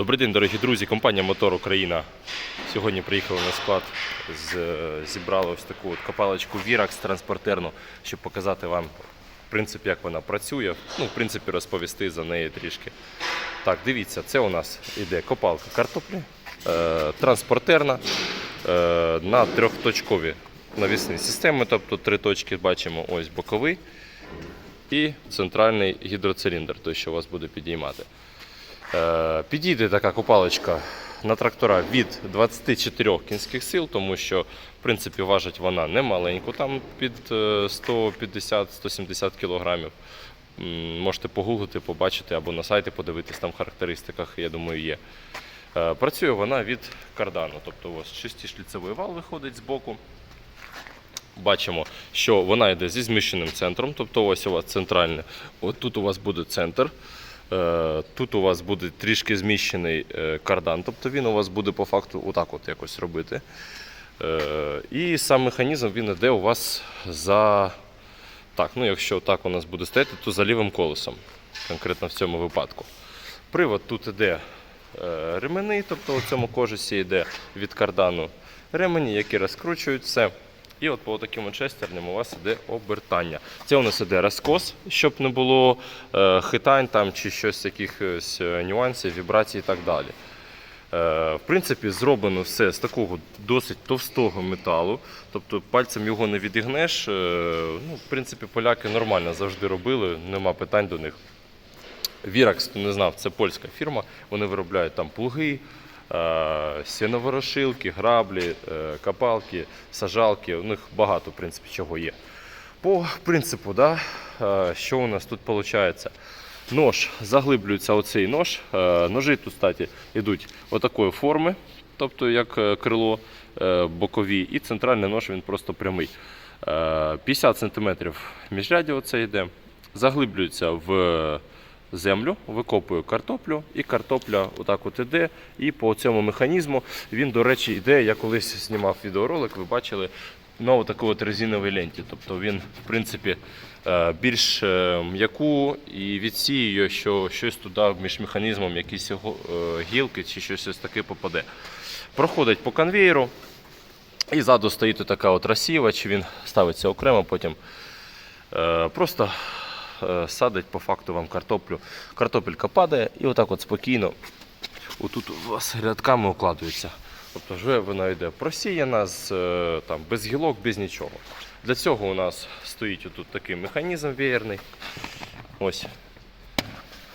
Добрий день, дорогі друзі. Компанія Мотор Україна. Сьогодні приїхали на склад, з, зібрали ось таку от копалочку Virax транспортерну, щоб показати вам, в принципі, як вона працює. Ну, в принципі, розповісти за неї трішки. Так, дивіться, це у нас іде копалка картоплі, е, транспортерна е, на трьохточкові навісні системи, тобто три точки бачимо, ось боковий і центральний гідроциліндр, той, що вас буде підіймати. Е, Підійде така копалочка на трактора від 24 кінських сил, тому що в принципі важить вона не маленьку, там під е, 150-170 кілограмів. Можете погуглити, побачити або на сайті подивитись, там в характеристиках, я думаю, є. Е, Працює вона від кардану, тобто у вас шестишліцевий вал виходить з боку. Бачимо, що вона йде зі зміщеним центром, тобто ось у вас центральне. От тут у вас буде центр. Е, Тут у вас буде трішки зміщений е, кардан, тобто він у вас буде по факту отак от якось робити. Е, І сам механізм він йде у вас за. Так, ну якщо так у нас буде стояти, то за лівим колесом, конкретно в цьому випадку. Привод тут іде е, ремени, тобто у цьому кожусі йде від кардану ремені, які розкручують все. І от по таким шестерням у вас іде обертання. Це у нас іде розкос, щоб не було е, хитань там, чи щось якихось е, нюансів, вібрацій і так далі. Е, В принципі, зроблено все з такого досить товстого металу, тобто пальцем його не відігнеш. Ну, в принципі, поляки нормально завжди робили, нема питань до них. Virax, хто не знав, це польська фірма. Вони виробляють там плуги, сіноворошилки, граблі, е, копалки, сажалки. У них багато в принципі, чого є. По принципу, да, е, що у нас тут виходить? Нож заглиблюється оцей нож. Е, Ножі тут, кстати, йдуть отакої форми, тобто як е, крило е, бокові, і центральний нож він просто прямий. Е, 50 см міжряді оце йде. Заглиблюється в землю, викопую картоплю, і картопля отак от іде. І по цьому механізму він, до речі, йде. Я колись знімав відеоролик, ви бачили на такій от резиновій ленті. Тобто він, в принципі, е, більш е, м'яку і відсіює, що щось туди між механізмом, якісь е, гілки чи щось ось таке попаде. Проходить по конвейеру. І ззаду стоїть така от розсіювач, він ставиться окремо, потім е, просто садить по факту вам картоплю. Картопелька падає і отак от спокійно отут у вас рядками укладується. Тобто вже вона йде просіяна, з, е, там, без гілок, без нічого. Для цього у нас стоїть отут такий механізм веєрний. Ось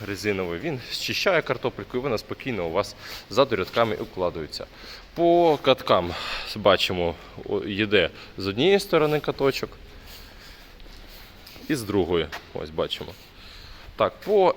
резиновий. Він зчищає картопельку і вона спокійно у вас ззаду рядками укладується. По каткам бачимо, йде з однієї сторони каточок і з другої. Ось бачимо. Так, по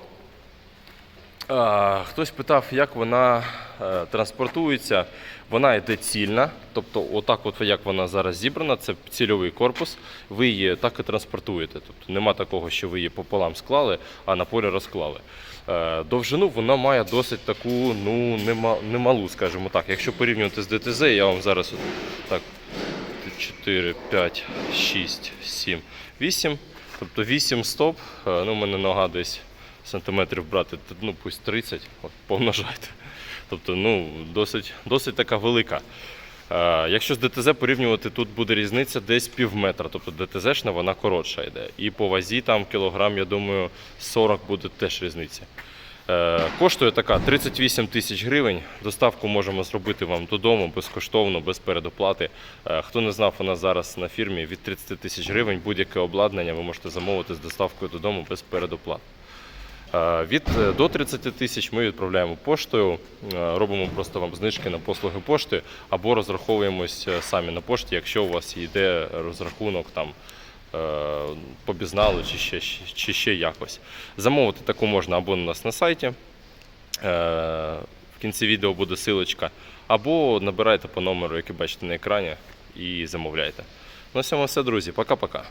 а, хтось питав, як вона е, транспортується. Вона йде цільна, тобто, отак, от як вона зараз зібрана, це цільовий корпус. Ви її так і транспортуєте. Тобто нема такого, що ви її пополам склали, а на полі розклали. Е, довжину вона має досить таку, ну, нема, немалу, скажімо так. Якщо порівнювати з ДТЗ, я вам зараз от, так, 4, 5, 6, 7, 8. Тобто 8 стоп. Е, Ну, у мене нога десь сантиметрів брати, ну пусть 30, от, помножайте. Тобто, ну, досить, досить така велика. Е, якщо з ДТЗ порівнювати, тут буде різниця десь пів метра. Тобто ДТЗшна вона коротша йде. І по вазі там кілограм, я думаю, 40 буде теж різниця. Е, коштує така 38 тисяч гривень. Доставку можемо зробити вам додому безкоштовно, без передоплати. Е, хто не знав, у нас зараз на фірмі від 30 тисяч гривень будь-яке обладнання ви можете замовити з доставкою додому без передоплат. Е, Від до 30 тисяч ми відправляємо поштою, робимо просто вам знижки на послуги пошти або розраховуємось самі на пошті, якщо у вас йде розрахунок там е, по бізналу чи ще, чи ще якось. Замовити таку можна або у нас на сайті. е, В кінці відео буде силочка, або набирайте по номеру, який бачите на екрані, і замовляйте. На цьому все, друзі. Пока-пока.